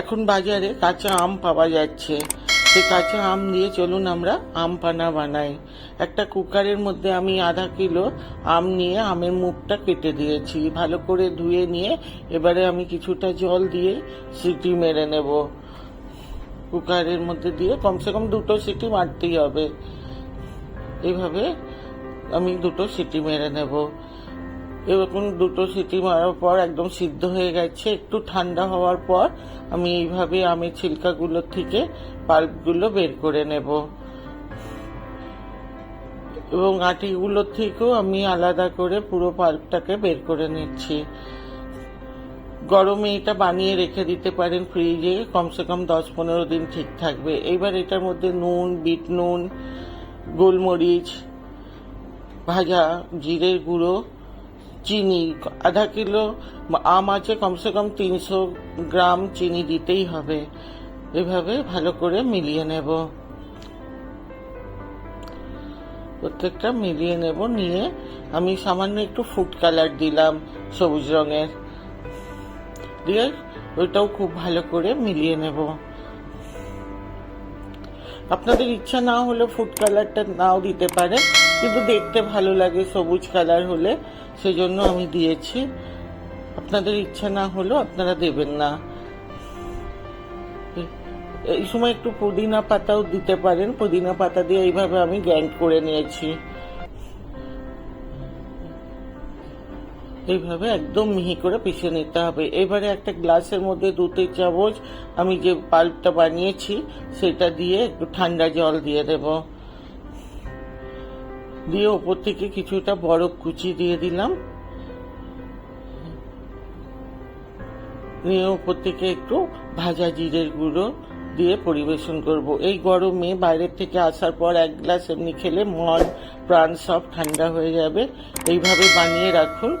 এখন বাজারে কাঁচা আম পাওয়া যাচ্ছে। সেই কাঁচা আম দিয়ে চলুন আমরা আম পানা বানাই। একটা কুকারের মধ্যে আমি আধা কিলো আম নিয়ে আমের মুখটা কেটে দিয়েছি। ভালো করে ধুয়ে নিয়ে এবারে আমি কিছুটা জল দিয়ে সিটি মেরে নেব। কুকারের মধ্যে দিয়ে কমসে কম দুটো সিটি মারতেই হবে। এইভাবে আমি দুটো সিটি মেরে নেব। এরকম দুটো সিটি মারার পর একদম সিদ্ধ হয়ে গেছে। একটু ঠান্ডা হওয়ার পর আমি এইভাবে আমের ছিলকাগুলোর থেকে পাল্পগুলো বের করে নেব। এবং আটিগুলোর থেকেও আমি আলাদা করে পুরো পাল্পটাকে বের করে নিচ্ছি। গরমে এটা বানিয়ে রেখে দিতে পারেন ফ্রিজে, কমসে কম দশ পনেরো দিন ঠিক থাকবে। এবার এটার মধ্যে নুন, বিট নুন, গোলমরিচ, ভাজা, জিরের গুঁড়ো চিনি, আধা কিলো আম আছে, কমসে কম তিনশো গ্রাম চিনি দিতেই হবে। এভাবে ভালো করে মিলিয়ে নেব। প্রত্যেকটা মিলিয়ে নেব, নিয়ে আমি সামান্য একটু ফুড কালার দিলাম সবুজ রঙের। দিয়ে ওইটাও খুব ভালো করে মিলিয়ে নেব। আপনাদের ইচ্ছা না হলে ফুড কালারটা নাও দিতে পারেন, কিন্তু দেখতে ভালো লাগে সবুজ কালার হলে। সেজন্য আমি দিয়েছি। আপনাদের ইচ্ছা না হলেও আপনারা দেবেন না। এই সময় একটু পুদিনা পাতাও দিতে পারেন। পুদিনা পাতা দিয়ে এইভাবে আমি গ্র্যান্ড করে নিয়েছি। এইভাবে একদম মিহি করে পিষে নিতে হবে। এবারে একটা গ্লাসের মধ্যে দু তিন চামচ আমি যে পাল্পটা বানিয়েছি, সেটা দিয়ে একটু ঠান্ডা জল দিয়ে দেব। দিয়ে ওপর থেকে কিছুটা বরফ কুচি দিয়ে দিলাম। নিয়ে ওপর থেকে একটু ভাজা জিরের গুঁড়ো দিয়ে পরিবেশন করব। এই গরমে বাইরের থেকে আসার পর এক গ্লাস এমনি খেলে মন, প্রাণ সব ঠান্ডা হয়ে যাবে। এইভাবে বানিয়ে রাখুন।